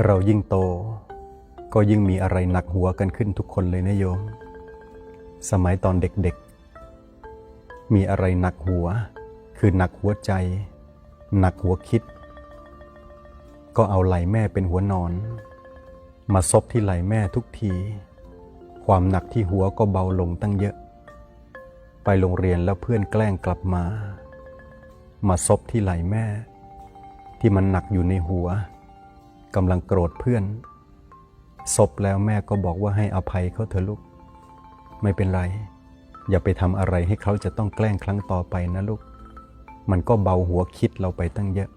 เรายิ่งโต ก็ยิ่งมีอะไรหนักหัวกันขึ้นทุกคนเลยนะโยม สมัยตอนเด็กๆ มีอะไรหนักหัว คือหนักหัวใจ หนักหัวคิด ก็เอาไหล่แม่เป็นหัวนอน มาซบที่ไหล่แม่ทุกที ความหนักที่หัวก็เบาลงตั้งเยอะ ไปโรงเรียนแล้วเพื่อนแกล้งกลับมา มาซบที่ไหล่แม่ ที่มันหนักอยู่ในหัว กำลังโกรธเพื่อนซบแล้วแม่ก็บอกว่าให้อภัยเขาเถอะลูก ไม่เป็นไร อย่าไปทำอะไรให้เขาจะต้องแกล้งครั้งต่อไปนะลูก มันก็เบาหัวคิดเราไปตั้งเยอะ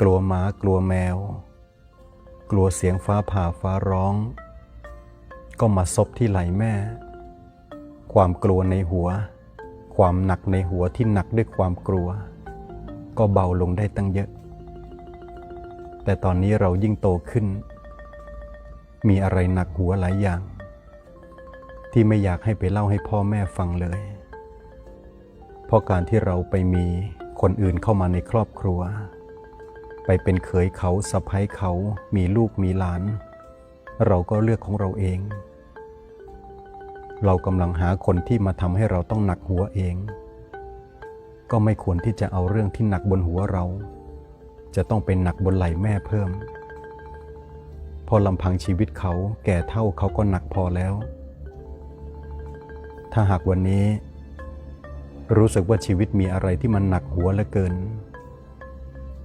กลัวหมากลัวแมว กลัวเสียงฟ้าผ่าฟ้าร้อง ก็มาซบที่ไหล่แม่ ความกลัวในหัว ความหนักในหัวที่หนักด้วยความกลัว ก็เบาลงได้ตั้งเยอะ แต่ตอนนี้เรายิ่งโตขึ้น มีอะไรหนักหัวหลายอย่าง ที่ไม่อยากให้ไปเล่าให้พ่อแม่ฟังเลย เพราะการที่เราไปมีคนอื่นเข้ามาในครอบครัว ไปเป็นเขยเขาสะพ้ยเขามีลูกมีหลาน เราก็เลือกของเราเอง เรากำลังหาคนที่มาทำให้เราต้องหนักหัวเอง ก็ไม่ควรที่จะเอาเรื่องที่หนักบนหัวเรา จะต้องเป็นหนักบนไหล่แม่เพิ่ม พอลำพังชีวิตเขาแก่เท่าเขาก็หนักพอแล้ว ถ้าหากวันนี้ รู้สึกว่าชีวิตมีอะไรที่มันหนักหัวเหลือเกิน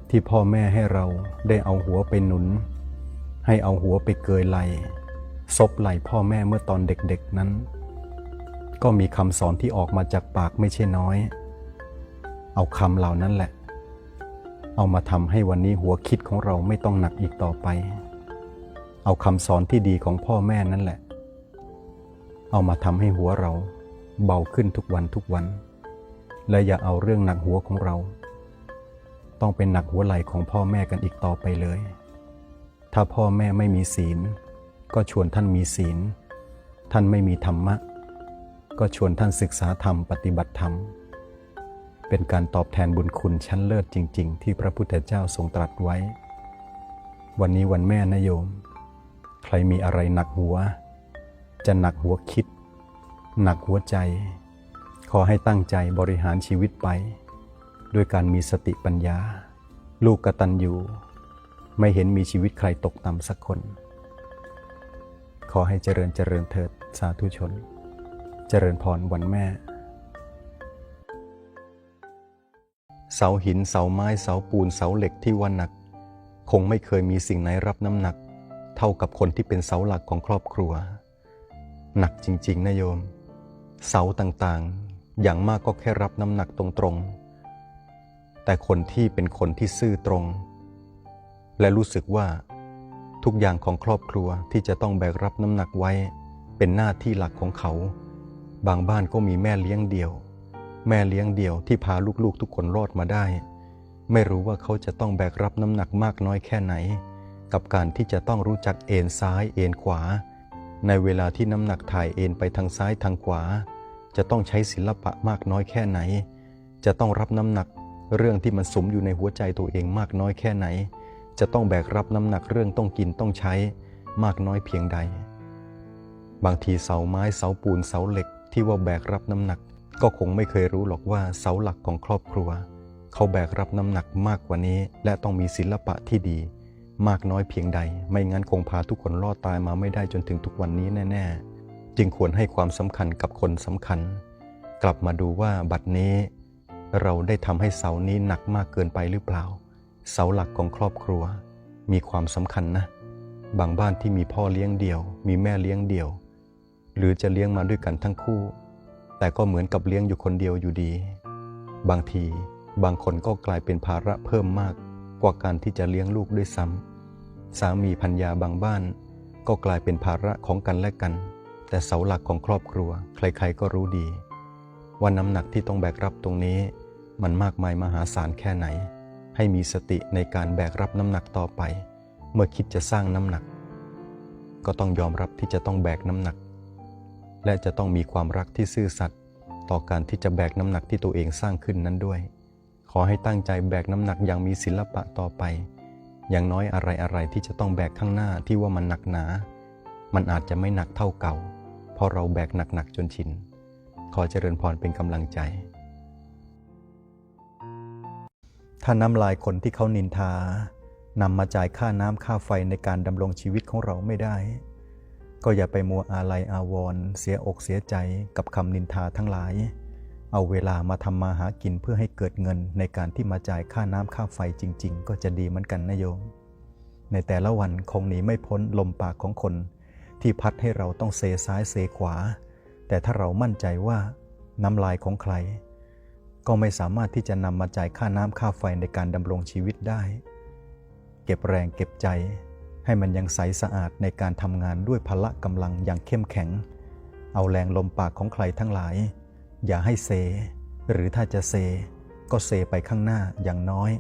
ที่พ่อแม่ให้เราได้เอาหัวไปหนุน ให้เอาหัวไปเกยไหลซบไหลพ่อแม่เมื่อตอนเด็กๆนั้น ก็มีคำสอนที่ออกมาจากปากไม่ใช่น้อย เอาคำเหล่านั้นแหละ เอามาทำให้วันนี้หัวคิดของเราไม่ต้องหนักอีกต่อไป เอาคำสอนที่ดีของพ่อแม่นั่นแหละ เอามาทำให้หัวเราเบาขึ้นทุกวันทุกวัน และอย่าเอาเรื่องหนักหัวของเรา ต้องเป็นหนักหัวไหล่ของพ่อแม่กันอีกต่อไปเลย ถ้าพ่อแม่ไม่มีศีล ก็ชวนท่านมีศีล ท่านไม่มีธรรมะ ก็ชวนท่านศึกษาธรรมปฏิบัติธรรม เป็นการตอบแทนบุญคุณชั้นเลิศจริง ๆ ที่พระพุทธเจ้าทรงตรัสไว้ วันนี้วันแม่นะโยม ใครมีอะไรหนักหัว จะหนักหัวคิด หนักหัวใจ ขอให้ตั้งใจบริหารชีวิตไป ด้วยการมีสติปัญญา ลูกกตัญญูไม่เห็นมีชีวิตใครตกต่ำสักคน ขอให้เจริญเจริญเถิดสาธุชน เจริญพรวันแม่ เสาหินเสาไม้เสาปูนเสาเหล็กที่ว่าหนัก คงไม่เคยมีสิ่งไหนรับน้ำหนัก เท่ากับคนที่เป็นเสาหลักของครอบครัว หนักจริง ๆนะโยม เสาต่างๆ อย่างมากก็แค่รับน้ำหนักตรงๆ แต่คนที่เป็นคนที่ซื่อตรง และรู้สึกว่า ทุกอย่างของครอบครัวที่จะต้องแบกรับน้ำหนักไว้ เป็นหน้าที่หลักของเขา บางบ้านก็มีแม่เลี้ยงเดี่ยว แม่เลี้ยงเดี่ยวที่พาลูกๆทุกคนรอดมาได้ ไม่รู้ว่าเขาจะต้องแบกรับน้ำหนักมากน้อยแค่ไหน กับการที่จะต้องรู้จักเอ็นซ้ายเอ็นขวา ในเวลาที่น้ำหนักถ่ายเอ็นไปทางซ้ายทางขวา จะต้องใช้ศิลปะมากน้อยแค่ไหน จะต้องรับน้ำหนักเรื่องที่มันสมอยู่ในหัวใจตัวเองมากน้อยแค่ไหน จะต้องแบกรับน้ำหนักเรื่องต้องกินต้องใช้มากน้อยเพียงใด บางทีเสาไม้เสาปูนเสาเหล็กที่ว่าแบกรับน้ำหนัก ก็คงไม่เคยรู้หรอกว่าเสาหลักของครอบครัว เขาแบกรับน้ำหนักมากกว่านี้ และต้องมีศิลปะที่ดี มากน้อยเพียงใด ไม่งั้นคงพาทุกคนรอดตายมาไม่ได้จนถึงทุกวันนี้แน่ ๆ จึงควรให้ความสำคัญกับคนสำคัญ กลับมาดูว่าบัดนี้ เราได้ทำให้เสานี้หนักมากเกินไปหรือเปล่า เสาหลักของครอบครัว มีความสำคัญนะ บางบ้านที่มีพ่อเลี้ยงเดี่ยว มีแม่เลี้ยงเดี่ยว หรือจะเลี้ยงมาด้วยกันทั้งคู่ แต่ก็เหมือนกับเลี้ยงอยู่คนเดียวอยู่ดี บางทีบางคนก็กลายเป็นภาระเพิ่มมากกว่าการที่จะเลี้ยงลูกด้วยซ้ำสามีพัญญาบางบ้าน ก็กลายเป็นภาระของกันและกัน แต่เสาหลักของครอบครัว ใครๆก็รู้ดี ว่าน้ำหนักที่ต้องแบกรับตรงนี้ มันมากมายมหาศาลแค่ไหน ให้มีสติในการแบกรับน้ำหนักต่อไป เมื่อคิดจะสร้างน้ำหนัก ก็ต้องยอมรับที่จะต้องแบกน้ำหนัก และจะต้องมีความรักที่ซื่อสัตย์ต่อการที่จะแบกน้ำหนักที่ตัวเองสร้างขึ้นนั้นด้วย ขอให้ตั้งใจแบกน้ำหนักอย่างมีศิลปะต่อไป อย่างน้อยอะไรอะไรที่จะต้องแบกข้างหน้าที่ว่ามันหนักหนา มันอาจจะไม่หนักเท่าเก่า เพราะเราแบกหนักๆจนชิน ขอเจริญพรเป็นกำลังใจ ถ้าน้ำลายคนที่เขานินทานำมาจ่ายค่าน้ำค่าไฟในการดำรงชีวิตของเราไม่ได้ ก็อย่าไปมัวอาลัยอาวรณ์เสียอกเสียใจกับคำนินทาทั้งหลาย เอาเวลามาทำมาหากินเพื่อให้เกิดเงินในการที่มาจ่ายค่าน้ำค่าไฟจริง ๆ ก็จะดีเหมือนกันนะโยม ในแต่ละวันคงหนีไม่พ้นลมปากของคน ที่พัดให้เราต้องเซซ้ายเซขวา แต่ถ้าเรามั่นใจว่าน้ำลายของใคร ก็ไม่สามารถที่จะนำมาจ่ายค่าน้ำค่าไฟในการดำรงชีวิตได้ เก็บแรงเก็บใจ ให้มันยังใสสะอาดในการทำงานด้วยพละกำลังอย่างเข้มแข็ง เอาแรงลมปากของใครทั้งหลาย อย่าให้เซ หรือถ้าจะเซ ก็เซไปข้างหน้าอย่างน้อย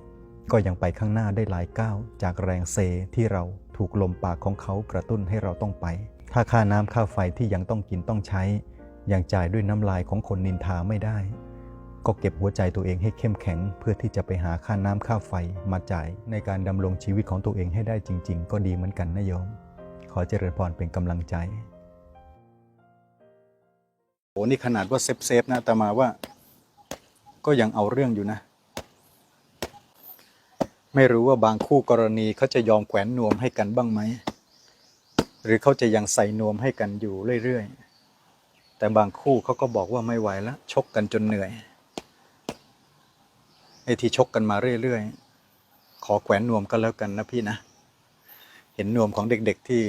ก็ยังไปข้างหน้าได้หลายก้าวจากแรงเซที่เราถูกลมปากของเขากระตุ้นให้เราต้องไป ถ้าค่าน้ำค่าไฟที่ยังต้องกินต้องใช้ ยังจ่ายด้วยน้ำลายของคนนินทาไม่ได้ ก็เก็บหัวใจตัวเองให้เข้มแข็ง เพื่อที่จะไปหาค่าน้ำค่าไฟมาจ่ายในการดำรงชีวิตของตัวเองให้ได้จริง ๆ ก็ดีเหมือนกันนะโยม ขอเจริญพรเป็นกำลังใจโอ้นี่ขนาดว่าเซฟเซฟนะแต่มาว่า ก็ยังเอาเรื่องอยู่นะ ไม่รู้ว่าบางคู่กรณีเขาจะยอมแขวนนวมให้กันบ้างไหม หรือเขาจะยังใส่นวมให้กันอยู่เรื่อยๆ แต่บางคู่เขาก็บอกว่าไม่ไหวแล้วชกกันจนเหนื่อย ไอ้ที่ชกกันมาเรื่อยๆ ขอแขวนนวมก็แล้วกันนะพี่นะ เห็นนวมของเด็กๆที่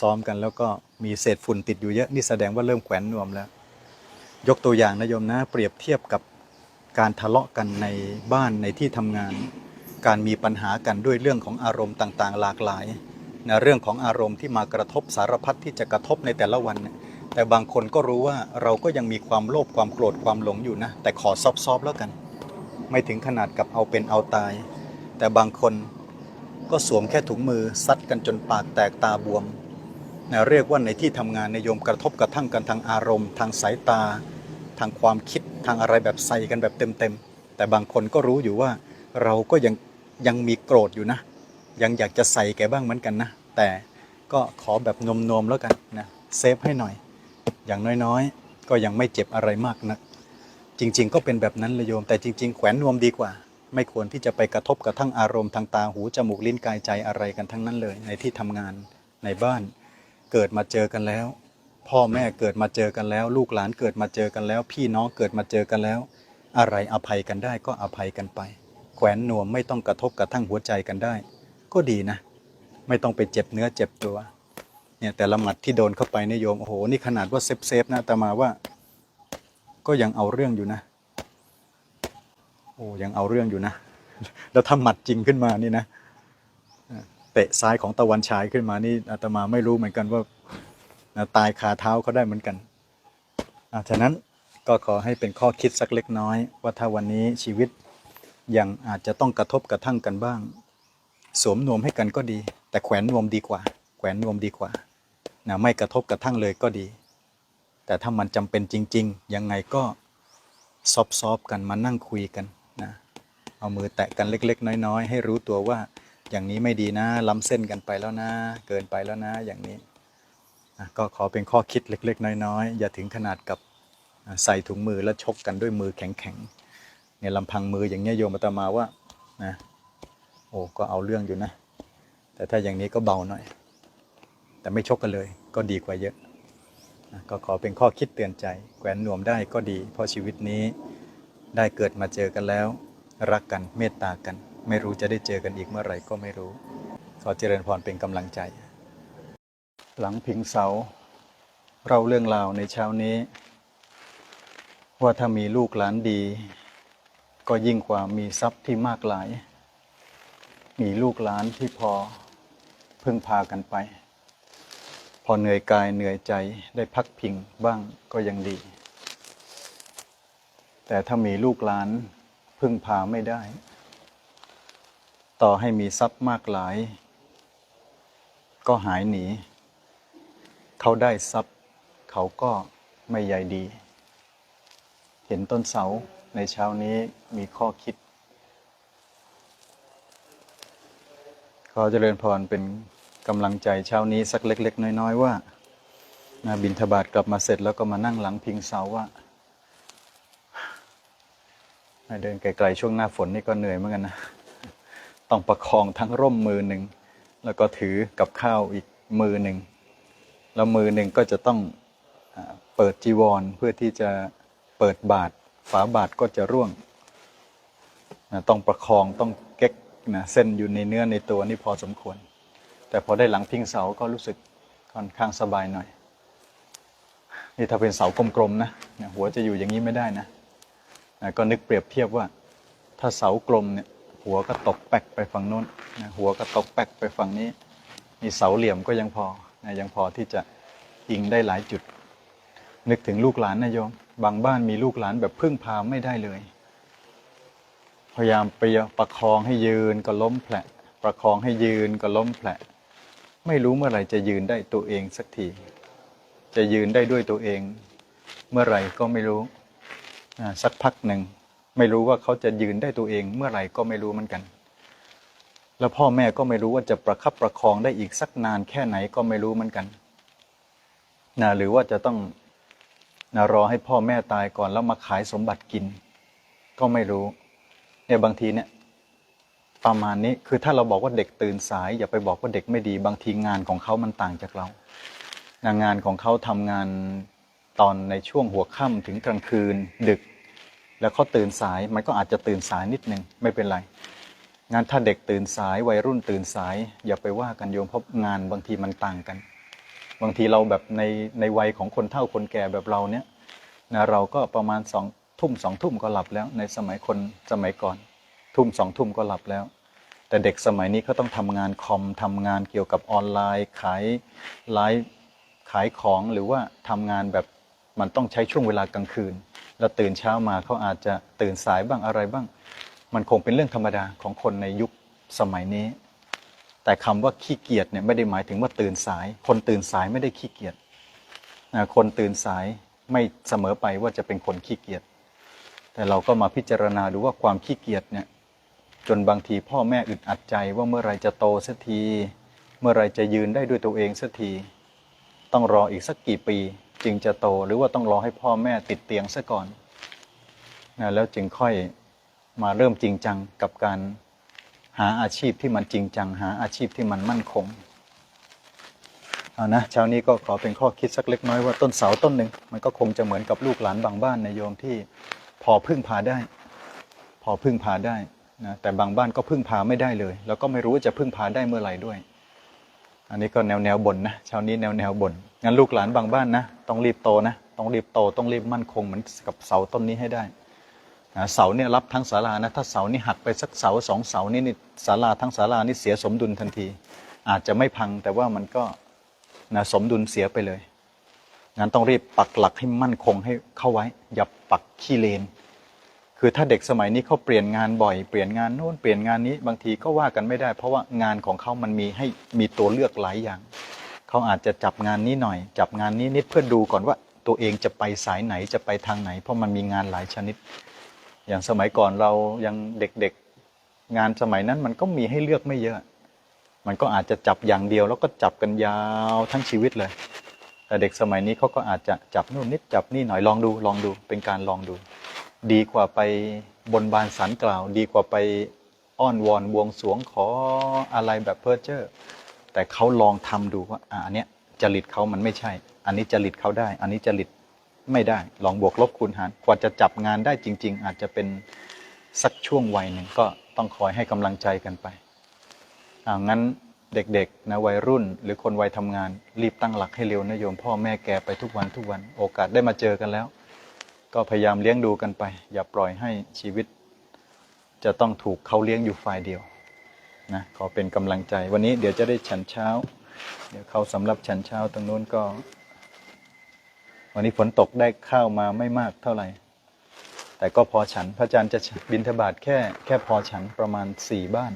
ซ้อมๆกันแล้วก็มีเศษฝุ่นติดอยู่เยอะนี่แสดงว่าเริ่มแขวนนวมแล้ว ยกตัวอย่างนะโยมนะ เปรียบเทียบกับการทะเลาะกันในบ้านในที่ทำงาน การมีปัญหากันด้วยเรื่องของอารมณ์ต่างๆ หลากหลายนะเรื่องของอารมณ์ที่มากระทบสารพัดที่จะกระทบในแต่ละวัน แต่บางคนก็รู้ว่าเราก็ยังมีความโลภความโกรธความหลงอยู่นะ แต่ขอซอฟๆแล้วกัน ไม่ถึงขนาดกับเอาเป็นเอาตาย แต่บางคนก็สวมแค่ถุงมือซัดกันจนปากแตกตาบวมนะเรียกว่าในที่ทำงานในโยมกระทบกระทั่งกันทางอารมณ์ ทางสายตา ทางความคิดทางอะไรแบบใส่กันแบบเต็มๆ แต่บางคนก็รู้อยู่ว่าเราก็ยังยังมีโกรธอยู่นะ ยังอยากจะใส่แกบ้างเหมือนกันนะ แต่ก็ขอแบบนมๆแล้วกันนะเซฟให้หน่อย อย่างน้อยๆ ก็ยังไม่เจ็บอะไรมากนัก จริง ๆ ก็เป็นแบบนั้นเลยโยม แต่จริง ๆ แขวนนวมดีกว่า ไม่ควรที่จะไปกระทบกระทั่งอารมณ์ทางตาหูจมูกลิ้นกายใจอะไรกันทั้งนั้นเลย ในที่ทำงานในบ้าน เกิดมาเจอกันแล้ว พ่อแม่เกิดมาเจอกันแล้ว ลูกหลานเกิดมาเจอกันแล้ว พี่น้องเกิดมาเจอกันแล้ว อะไรอภัยกันได้ก็อภัยกันไป แขวนนวมไม่ต้องกระทบกระทั่งหัวใจกันได้ ก็ดีนะ ไม่ต้องไปเจ็บเนื้อเจ็บตัวเนี่ยแต่ละหมัดที่โดนเข้าไปเนี่ยโยมโอ้โหนี่ขนาดว่าเซฟเซฟๆนะแต่มาว่า ก็ยังเอาเรื่องอยู่นะ โอ้ยังเอาเรื่องอยู่นะ แล้วถ้าหมัดจริงขึ้นมานี่นะเตะซ้ายของตะวันฉายขึ้นมานี่อาตมาไม่รู้เหมือนกันว่านะตายคาเท้าเขาได้เหมือนกันอะฉะนั้นก็ขอให้เป็นข้อคิดสักเล็กน้อย ว่าถ้าวันนี้ชีวิตยังอาจจะต้องกระทบกระทั่งกันบ้าง สวมนวมให้กันก็ดี แต่แขวนนวมดีกว่า แขวนนวมดีกว่านะไม่กระทบกระทั่งเลยก็ดี แต่ถ้ามันจำเป็นจริง ๆ ยังไงก็ซอฟซอฟๆกันมานั่งคุยกันนะเอามือแตะกันเล็ก ๆ น้อย ๆ ให้รู้ตัวว่าอย่างนี้ไม่ดีนะล้ำเส้นกันไปแล้วนะ เกินไปแล้วนะอย่างนี้นะก็ขอเป็นข้อคิดเล็ก ๆ น้อย ๆ อย่าถึงขนาดกับใส่ถุงมือแล้วชกกันด้วยมือแข็งๆเนี่ยลำพังมืออย่างเงี้ยโยมอาตมาว่านะโอ้ก็เอาเรื่องอยู่นะ แต่ถ้าอย่างนี้ก็เบาหน่อย แต่ไม่ชกกันเลยก็ดีกว่าเยอะ ก็ขอเป็นข้อคิดเตือนใจแขวนหนวมได้ก็ดี เพราะชีวิตนี้ได้เกิดมาเจอกันแล้ว รักกันเมตตากัน ไม่รู้จะได้เจอกันอีกเมื่อไหร่ก็ไม่รู้ ขอเจริญพรเป็นกำลังใจ หลังพิงเสา เราเรื่องราวในเช้านี้ ว่าถ้ามีลูกหลานดี ก็ยิ่งกว่ามีทรัพย์ที่มากหลาย มีลูกหลานที่พอพึ่งพากันไป พอเหนื่อยกายเหนื่อยใจได้พักพิงบ้างก็ยังดี แต่ถ้ามีลูกหลานพึ่งพาไม่ได้ ต่อให้มีทรัพย์มากหลาย ก็หายหนี เขาได้ทรัพย์ เขาก็ไม่ใยดี เห็นต้นเสาในเช้านี้มีข้อคิด ขอเจริญพรเป็น กำลังใจเช้านี้สักเล็ก ๆ น้อย ๆ ว่านะบินทบาทกลับมาเสร็จแล้วก็มานั่งหลังพิงเสาว่าเดินไกลๆช่วงหน้าฝนนี่ก็เหนื่อยเหมือนกันนะ ต้องประคองทั้งร่มมือหนึ่ง แล้วก็ถือกับข้าวอีกมือหนึ่ง แล้วมือหนึ่งก็จะต้องอเปิดจีวรเพื่อที่จะเปิดบาทฝาบาทก็จะร่วงนะต้องประคองต้องเก๊กนะเส้นอยู่ในเนื้อในตัวนี่พอสมควร แต่พอได้หลังพิงเสาก็รู้สึกค่อนข้างสบายหน่อย นี่ถ้าเป็นเสากลมๆนะหัวจะอยู่อย่างนี้ไม่ได้นะนะก็นึกเปรียบเทียบว่า ถ้าเสากลมเนี่ยหัวก็ตกแป๊กไปฝั่งนู้นนะหัวก็ตกแป๊กไปฝั่งนี้ มีเสาเหลี่ยมก็ยังพอนะยังพอที่จะอิงได้หลายจุด นึกถึงลูกหลานนะโยม บางบ้านมีลูกหลานแบบพึ่งพาไม่ได้เลย พยายามไปประคองให้ยืนก็ล้มแผลประคองให้ยืนก็ล้มแผล ไม่รู้เมื่อไหร่จะยืนได้ตัวเองสักที จะยืนได้ด้วยตัวเอง เมื่อไหร่ก็ไม่รู้สักพักหนึ่งไม่รู้ว่าเขาจะยืนได้ตัวเอง เมื่อไหร่ก็ไม่รู้เหมือนกัน แล้วพ่อแม่ก็ไม่รู้ว่าจะประคับประคองได้อีกสักนานแค่ไหนก็ไม่รู้เหมือนกันนะหรือว่าจะต้องนะรอให้พ่อแม่ตายก่อนแล้วมาขายสมบัติกิน ก็ไม่รู้เนี่ยบางทีเนี่ย ประมาณนี้คือถ้าเราบอกว่าเด็กตื่นสาย อย่าไปบอกว่าเด็กไม่ดี บางทีงานของเขามันต่างจากเรานงานของเขาทำงานตอนในช่วงหัวค่ำถึงกลางคืนดึก แล้วเขาตื่นสายมันก็อาจจะตื่นสายนิดนึงไม่เป็นไร งานถ้าเด็กตื่นสายวัยรุ่นตื่นสาย อย่าไปว่ากันโยมเพราะงานบางทีมันต่างกัน บางทีเราแบบในในวัยของคนเฒ่าคนแก่แบบเราเนี่ยนะเราก็ประมาณสองทุ่มสองทุ่มก็หลับแล้วในสมัยคนสมัยก่อน ทุ่มสองทุ่มก็หลับแล้ว แต่เด็กสมัยนี้เขาต้องทำงานคอมทำงานเกี่ยวกับออนไลน์ ขายไลฟ์ขายของหรือว่าทำงานแบบมันต้องใช้ช่วงเวลากลางคืน แล้วตื่นเช้ามาเขาอาจจะตื่นสายบ้างอะไรบ้าง มันคงเป็นเรื่องธรรมดาของคนในยุคสมัยนี้ แต่คำว่าขี้เกียจเนี่ยไม่ได้หมายถึงว่าตื่นสาย คนตื่นสายไม่ได้ขี้เกียจนะคนตื่นสายไม่เสมอไปว่าจะเป็นคนขี้เกียจแต่เราก็มาพิจารณาดูว่าความขี้เกียจเนี่ย จนบางทีพ่อแม่อึดอัดใจว่าเมื่อไรจะโตสักที เมื่อไรจะยืนได้ด้วยตัวเองสักที ต้องรออีกสักกี่ปี จึงจะโตหรือว่าต้องรอให้พ่อแม่ติดเตียงซะก่อนนะแล้วจึงค่อยมาเริ่มจริงจังกับการหาอาชีพที่มันจริงจัง หาอาชีพที่มันมั่นคงเอานะเช้านี้ก็ขอเป็นข้อคิดสักเล็กน้อยว่าต้นเสาต้นหนึ่งมันก็คงจะเหมือนกับลูกหลานบางบ้านในโยมที่พอพึ่งพาได้ พอพึ่งพาได้ นะแต่บางบ้านก็พึ่งพาไม่ได้เลย แล้วก็ไม่รู้ว่าจะพึ่งพาได้เมื่อไหร่ด้วย อันนี้ก็แนวแนวบ่นนะช้านี้แนวแนวบ่นงั้นลูกหลานบางบ้านนะต้องรีบโตนะต้องรีบโตต้องรีบมั่นคงเหมือนกับเสาต้นนี้ให้ได้นะเสาเนี่ยรับทั้งศาลานะถ้าเสานี่หักไปสักเสาสองเสานี่นี่ศาลาทั้งศาลานี่เสียสมดุลทันที อาจจะไม่พังแต่ว่ามันก็นะสมดุลเสียไปเลยงั้นต้องรีบปักหลักให้มั่นคงให้เข้าไว้ อย่าปักขี้เลน คือถ้าเด็กสมัยนี้เขาเปลี่ยนงานบ่อยเปลี่ยนงานโน้นเปลี่ยนงานนี้บางทีก็ว่ากันไม่ได้ เพราะว่างานของเขามันมีให้มีตัวเลือกหลายอย่างเขาอาจจะจับงานนี้หน่อย จับงานนี้นิดเพื่อดูก่อนว่าตัวเองจะไปสายไหนจะไปทางไหน เพราะมันมีงานหลายชนิด อย่างสมัยก่อนเรายังเด็กๆงานสมัยนั้นมันก็มีให้เลือกไม่เยอะ มันก็อาจจะจับอย่างเดียวแล้วก็จับกันยาวทั้งชีวิตเลย แต่เด็กสมัยนี้เขาก็อาจจะจับนู่นนิดจับนี่หน่อยลองดูลองดูเป็นการลองดู ดีกว่าไปบนบานสันกล่าว ดีกว่าไปอ้อนวอนบวงสวงขออะไรแบบเพ้อเจ้อแต่เขาลองทำดูว่าอันเนี้ยจริตเขามันไม่ใช่ อันนี้จริตเขาได้ อันนี้จริตไม่ได้ ลองบวกลบคูณหารกว่าจะจับงานได้จริง ๆ อาจจะเป็นสักช่วงวัยหนึ่งก็ต้องคอยให้กำลังใจกันไปอางั้นเด็กๆนะวัยรุ่น หรือคนวัยทำงาน รีบตั้งหลักให้เร็วนะโยม พ่อแม่แกไปทุกวันทุกวัน โอกาสได้มาเจอกันแล้ว ก็พยายามเลี้ยงดูกันไป อย่าปล่อยให้ชีวิต จะต้องถูกเขาเลี้ยงอยู่ฝ่ายเดียวนะขอเป็นกำลังใจ วันนี้เดี๋ยวจะได้ฉันเช้า เดี๋ยวเขาสำหรับฉันเช้าตรงนู้นก็ วันนี้ฝนตกได้ข้าวมาไม่มากเท่าไหร่ แต่ก็พอฉัน พระอาจารย์จะบินทบาทแค่แค่พอฉันประมาณสี่บ้าน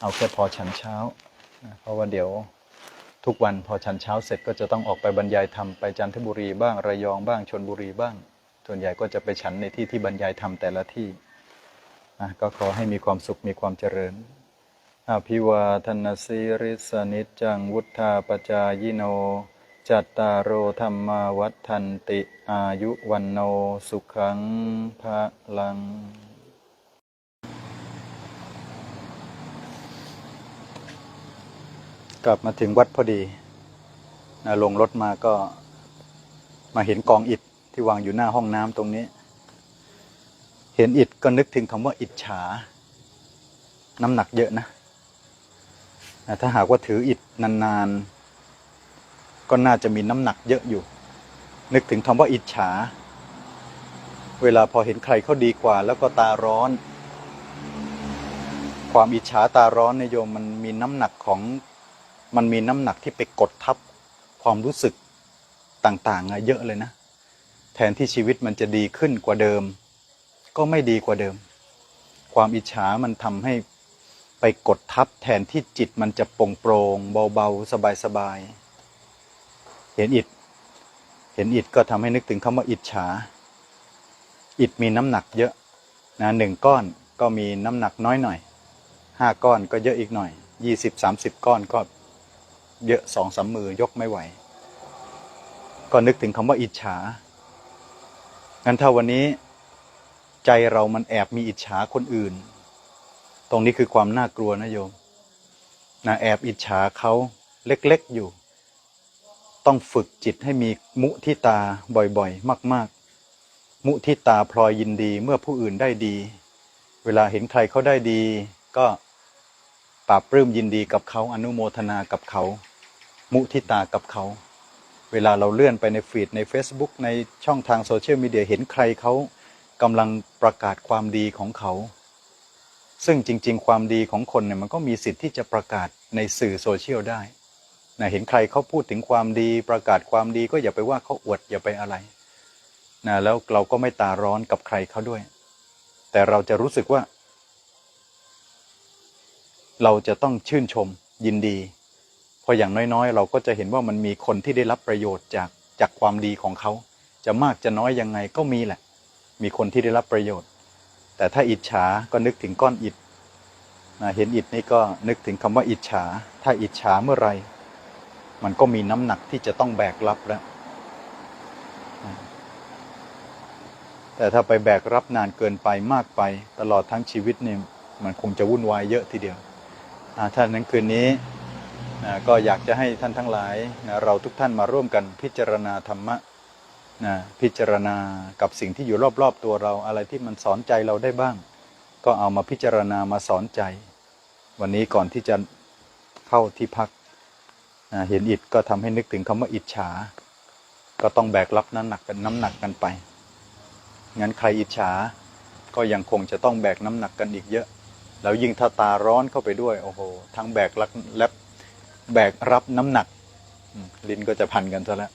เอาแค่พอฉันเช้านะเพราะว่าเดี๋ยวทุกวันพอฉันเช้าเสร็จก็จะต้องออกไปบรรยายธรรมไปจันทบุรีบ้างระยองบ้างชนบุรีบ้าง ส่วนใหญ่ก็จะไปฉันในที่ที่บรรยายธรรมแต่ละที่นะก็ขอให้มีความสุขมีความเจริญอภิวาทนาสีริสนิจจังวุธาปจายโน จัตตารโอธรรมาวัฏทันติอายุวันโนสุขังภะลัง กลับมาถึงวัดพอดีนะลงรถมาก็มาเห็นกองอิฐ ที่วางอยู่หน้าห้องน้ำตรงนี้ เห็นอิฐก็นึกถึงคำว่าอิจฉา น้ำหนักเยอะนะ ถ้าหากว่าถืออิฐนานๆ ก็น่าจะมีน้ำหนักเยอะอยู่ นึกถึงคำว่าอิจฉา เวลาพอเห็นใครเขาดีกว่า แล้วก็ตาร้อน ความอิจฉาตาร้อนในยโยมมันมีน้ำหนักของมันมีน้ำหนักที่ไปกดทับความรู้สึกต่างๆเยอะเลยนะ แทนที่ชีวิตมันจะดีขึ้นกว่าเดิม ก็ไม่ดีกว่าเดิม ความอิจฉามันทำให้ไปกดทับแทนที่จิตมันจะโปร่งโปร่งเบาๆ สบายๆ เห็นอิฐเห็นอิฐก็ทำให้นึกถึงคำว่าอิจฉา อิฐมีน้ำหนักเยอะนะหนึ่งก้อนก็มีน้ำหนักน้อยหน่อยห้าก้อนก็เยอะอีกหน่อยยี่สิบสามสิบก้อนก็เยอะสองสามมือยกไม่ไหว ก็นึกถึงคำว่าอิจฉา งั้นถ้าวันนี้ใจเรามันแอบมีอิจฉาคนอื่น ตรงนี้คือความน่ากลัวนะโยมนะแอบอิจฉาเขาเล็กๆอยู่ ต้องฝึกจิตให้มีมุทิตาบ่อยๆ มาก ๆ มุทิตาพลอยยินดีเมื่อผู้อื่นได้ดี เวลาเห็นใครเขาได้ดี ก็ปราบปลื้มยินดีกับเขาอนุโมทนากับเขา มุทิตากับเขา เวลาเราเลื่อนไปในฟีดใน Facebook ในช่องทางโซเชียลมีเดียเห็นใครเขากำลังประกาศความดีของเขา ซึ่งจริง ๆ ความดีของคนเนี่ยมันก็มีสิทธิ์ที่จะประกาศในสื่อโซเชียลได้นะเห็นใครเขาพูดถึงความดีประกาศความดีก็อย่าไปว่าเขาอวดอย่าไปอะไรนะแล้วเราก็ไม่ตาร้อนกับใครเขาด้วย แต่เราจะรู้สึกว่า เราจะต้องชื่นชมยินดี ราะอย่างน้อยๆ เราก็จะเห็นว่ามันมีคนที่ได้รับประโยชน์จากจากความดีของเขา จะมากจะน้อยยังไงก็มีแหละ มีคนที่ได้รับประโยชน์ แต่ถ้าอิจฉาก็นึกถึงก้อนอิฐเห็นอิฐนี่ก็นึกถึงคำว่าอิจฉา ถ้าอิจฉาเมื่อไรมันก็มีน้ำหนักที่จะต้องแบกรับแล้ว แต่ถ้าไปแบกรับนานเกินไปมากไปตลอดทั้งชีวิตเนี่ยมันคงจะวุ่นวายเยอะทีเดียวถ้านั้นคืนนี้ นะก็อยากจะให้ท่านทั้งหลายนะเราทุกท่านมาร่วมกันพิจารณาธรรมะนะพิจารณากับสิ่งที่อยู่รอบๆตัวเราอะไรที่มันสอนใจเราได้บ้าง ก็เอามาพิจารณามาสอนใจ วันนี้ก่อนที่จะเข้าที่พักนะเห็นอิฐก็ทำให้นึกถึงคำว่าอิจฉา ก็ต้องแบกรับน้ำหนักกันน้ำหนักกันไปงั้นใครอิจฉาก็ยังคงจะต้องแบกน้ำหนักกันอีกเยอะ แล้วยิ่งถ้าตาร้อนเข้าไปด้วยโอ้โหทั้งแบกรับ แบกรับน้ำหนัก ลิ้นก็จะพันกันซะแล้ว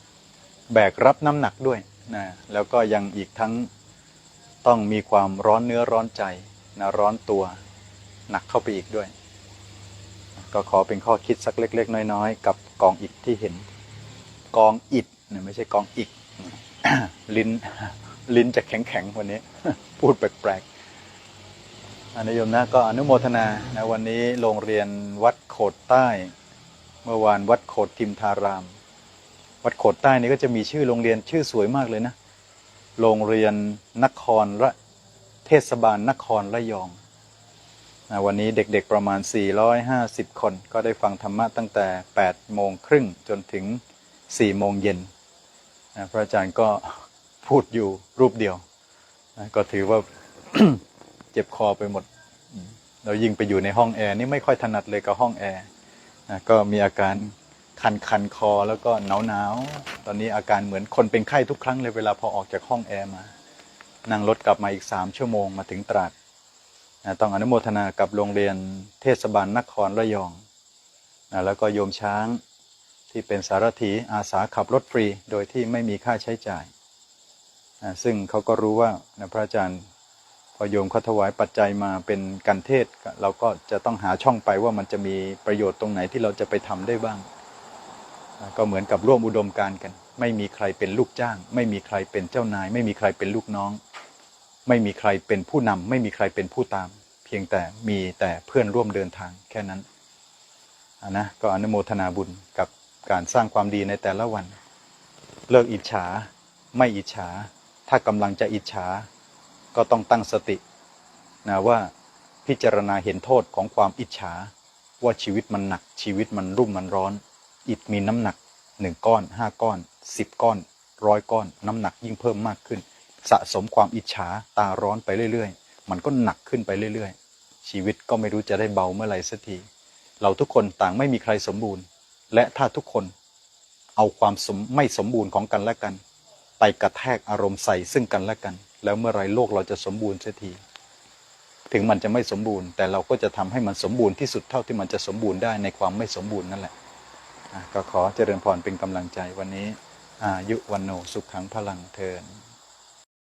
แบกรับน้ำหนักด้วยนะแล้วก็ยังอีกทั้งต้องมีความร้อนเนื้อร้อนใจนะร้อนตัวหนักเข้าไปอีกด้วย ก็ขอเป็นข้อคิดสักเล็ก ๆ น้อยๆ กับกองอิฐที่เห็น กองอิฐเนี่ยไม่ใช่กองอิฐลิ้นลิ้นจะแข็งๆวันนี้ พูดแปลกๆอนุโยมนะก็อนุโมทนานะวันนี้โรงเรียนวัดโขดใต้ เมื่อวานวัดโขดทิมทาราม วัดโขดใต้นี่ก็จะมีชื่อโรงเรียนชื่อสวยมากเลยนะ โรงเรียนนครระเทศบาลนครระยองนะวันนี้เด็กๆประมาณ 450 คน ก็ได้ฟังธรรมะตั้งแต่ 8 โมงครึ่งจนถึง 4 โมงเย็นนะพระอาจารย์ก็พูดอยู่รูปเดียวนะก็ถือว่าเจ็บคอไปหมด เรายิ่งไปอยู่ในห้องแอร์นี่ไม่ค่อยถนัดเลยกับห้องแอร์ นะก็มีอาการคันคันคอแล้วก็หนาวหนาวตอนนี้อาการเหมือนคนเป็นไข้ทุกครั้งเลยเวลาพอออกจากห้องแอร์มา นั่งรถกลับมาอีกสามชั่วโมงมาถึงตราดนะต้องอนุโมทนากับโรงเรียนเทศบาลนครระยองนะแล้วก็โยมช้างที่เป็นสารถีอาสาขับรถฟรีโดยที่ไม่มีค่าใช้จ่ายนะซึ่งเขาก็รู้ว่านะพระอาจารย์ พอโยมเขาถวายปัจจัยมาเป็นกันเทศเราก็จะต้องหาช่องไปว่ามันจะมีประโยชน์ตรงไหนที่เราจะไปทำได้บ้าง ก็เหมือนกับร่วมอุดมการกัน ไม่มีใครเป็นลูกจ้าง ไม่มีใครเป็นเจ้านาย ไม่มีใครเป็นลูกน้อง ไม่มีใครเป็นผู้นำไม่มีใครเป็นผู้ตาม เพียงแต่มีแต่เพื่อนร่วมเดินทางแค่นั้นนะก็อนุโมทนาบุญกับการสร้างความดีในแต่ละวัน เลิกอิจฉา ไม่อิจฉา ถ้ากำลังจะอิจฉา ก็ต้องตั้งสตินะว่าพิจารณาเห็นโทษของความอิจฉา ว่าชีวิตมันหนัก ชีวิตมันรุ่มมันร้อน อิฐมีน้ำหนักหนึ่งก้อนห้าก้อนสิบก้อนร้อยก้อน น้ำหนักยิ่งเพิ่มมากขึ้น สะสมความอิจฉาตาร้อนไปเรื่อยๆ มันก็หนักขึ้นไปเรื่อยๆ ชีวิตก็ไม่รู้จะได้เบาเมื่อไหร่สักที เราทุกคนต่างไม่มีใครสมบูรณ์ และถ้าทุกคนเอาความสมไม่สมบูรณ์ของกันและกัน ไปกระแทกอารมณ์ใส่ซึ่งกันและกัน แล้วเมื่อไรโลกเราจะสมบูรณ์เสียที ถึงมันจะไม่สมบูรณ์ แต่เราก็จะทำให้มันสมบูรณ์ที่สุดเท่าที่มันจะสมบูรณ์ได้ในความไม่สมบูรณ์นั่นแหละก็ขอเจริญพรเป็นกำลังใจวันนี้อายุวันโนสุขขังพลังเทิน